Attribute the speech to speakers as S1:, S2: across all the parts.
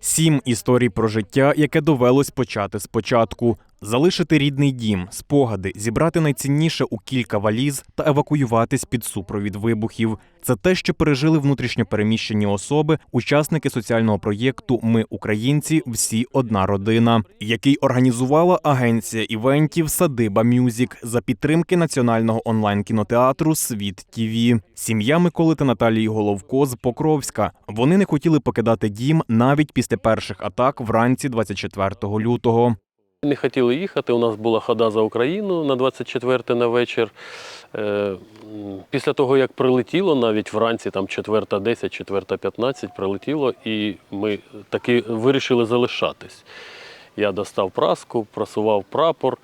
S1: Сім історій про життя, яке довелось почати спочатку. Залишити рідний дім, спогади, зібрати найцінніше у кілька валіз та евакуюватись під супровід вибухів. Це те, що пережили внутрішньо переміщені особи, учасники соціального проєкту Ми українці, всі одна родина, який організувала агенція івентів Садиба Мюзік за підтримки національного онлайн кінотеатру Світ ТІВІ. Сім'я Миколи та Наталії Головко з Покровська. Вони не хотіли покидати дім навіть після перших атак вранці 24 лютого.
S2: Не хотіли їхати. У нас була хода за Україну на 24 на вечір. Е, Після того, як прилетіло, навіть вранці, там 4.10, 4.15 прилетіло, і ми таки вирішили залишатись. Я достав праску, прасував прапор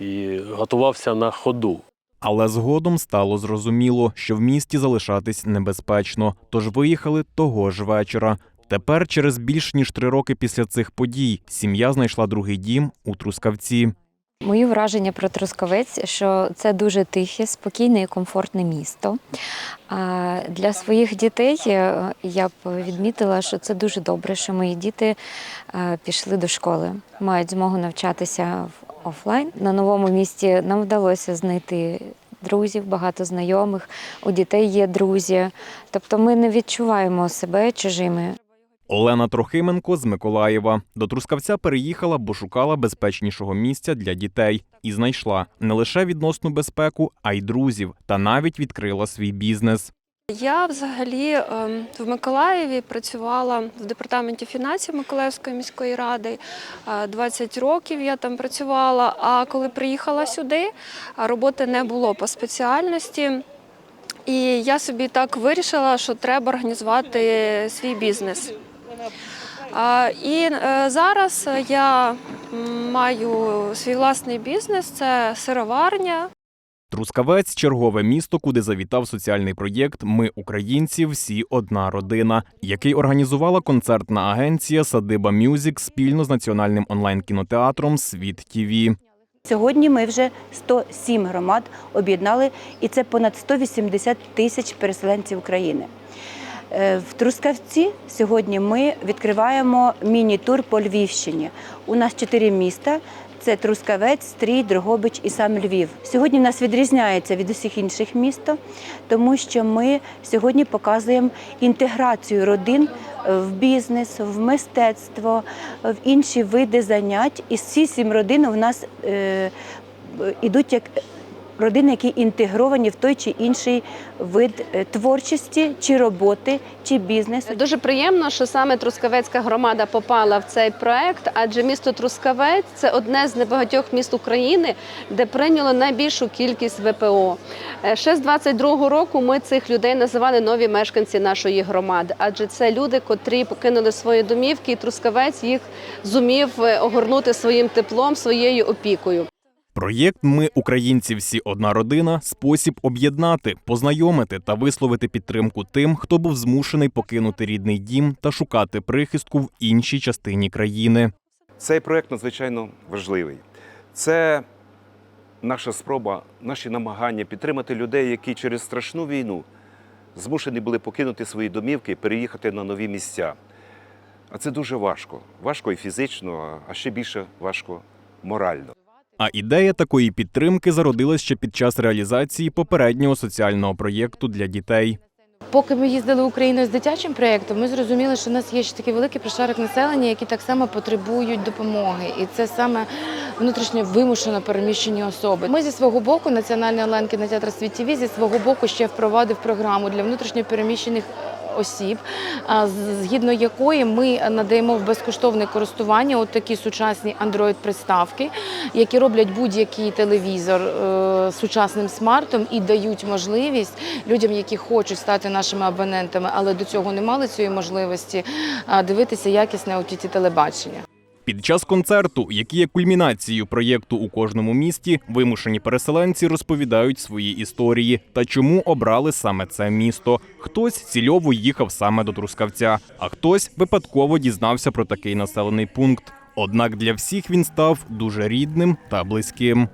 S2: і готувався на ходу.
S1: Але згодом стало зрозуміло, що в місті залишатись небезпечно, тож виїхали того ж вечора. Тепер, через більш ніж три роки після цих подій, сім'я знайшла другий дім у Трускавці.
S3: Мої враження про Трускавець, що це дуже тихе, спокійне і комфортне місто. А Для своїх дітей е, я б відмітила, що це дуже добре, що мої діти е, пішли до школи, мають змогу навчатися в офлайн. На новому місці нам вдалося знайти друзів, багато знайомих. У дітей є друзі. Тобто ми не відчуваємо себе чужими.
S1: Олена Трохименко з Миколаєва до Трускавця переїхала, бо шукала безпечнішого місця для дітей і знайшла не лише відносну безпеку, а й друзів, та навіть відкрила свій бізнес.
S4: Я взагалі ем, в Миколаєві працювала в департаменті фінансів Миколаївської міської ради. Е, 20 років я там працювала. А коли приїхала сюди, роботи не було по спеціальності. І я собі так вирішила, що треба організувати свій бізнес. І е, зараз я маю свій власний бізнес, це сироварня.
S1: Трускавець чергове місто, куди завітав соціальний проєкт Ми українці, всі одна родина, який організувала концертна агенція Садиба Мюзік спільно з національним онлайн кінотеатром Світ ТІВІ.
S5: Сьогодні ми вже 107 громад об'єднали, і це понад 180 тисяч переселенців України. Е, В Трускавці сьогодні ми відкриваємо міні-тур по Львівщині. У нас чотири міста. Це Трускавець, Стрій, Дрогобич і сам Львів. Сьогодні нас відрізняється від усіх інших міст, тому що ми сьогодні показуємо інтеграцію родин в бізнес, в мистецтво, в інші види занять. І всі сім родин у нас е, ідуть як родини, які інтегровані в той чи інший вид е, творчості, чи роботи, чи бізнесу.
S6: Дуже приємно, що саме Трускавецька громада попала в цей проект, адже місто Трускавець це одне з небагатьох міст України, де прийняло найбільшу кількість ВПО. Е, Ще з 22-го року ми цих людей називали нові мешканці нашої громади, адже це люди, котрі покинули свої домівки, і Трускавець їх зумів е, огорнути своїм теплом, своєю опікою.
S1: Проєкт Ми українці, всі одна родина спосіб об'єднати, познайомити та висловити підтримку тим, хто був змушений покинути рідний дім та шукати прихистку в іншій частині країни.
S7: Цей проект надзвичайно важливий. Це наша спроба, наші намагання підтримати людей, які через страшну війну змушені були покинути свої домівки і переїхати на нові місця. А це дуже важко. Важко і фізично, а ще більше важко морально.
S1: А ідея такої підтримки зародилась ще під час реалізації попереднього соціального проєкту для дітей.
S8: Поки ми їздили Україною з дитячим проєктом, ми зрозуміли, що в нас є ще такий великий прошарок населення, які так само потребують допомоги. І це саме внутрішньо вимушено переміщені особи. Ми зі свого боку, Національний онлайн кінотеатр «Світ ТВ» зі свого боку ще впровадив програму для внутрішньо переміщених осіб, згідно якої ми надаємо в безкоштовне користування от такі сучасні Android-приставки, які роблять будь-який телевізор е, сучасним смартом і дають можливість людям, які хочуть стати нашими абонентами, але до цього не мали цієї можливості, дивитися якісне OTT телебачення.
S1: Під час концерту, який є кульмінацією проєкту у кожному місті, вимушені переселенці розповідають свої історії та чому обрали саме це місто. Хтось цільово їхав саме до Трускавця, а хтось випадково дізнався про такий населений пункт. Однак для всіх він став дуже рідним та близьким.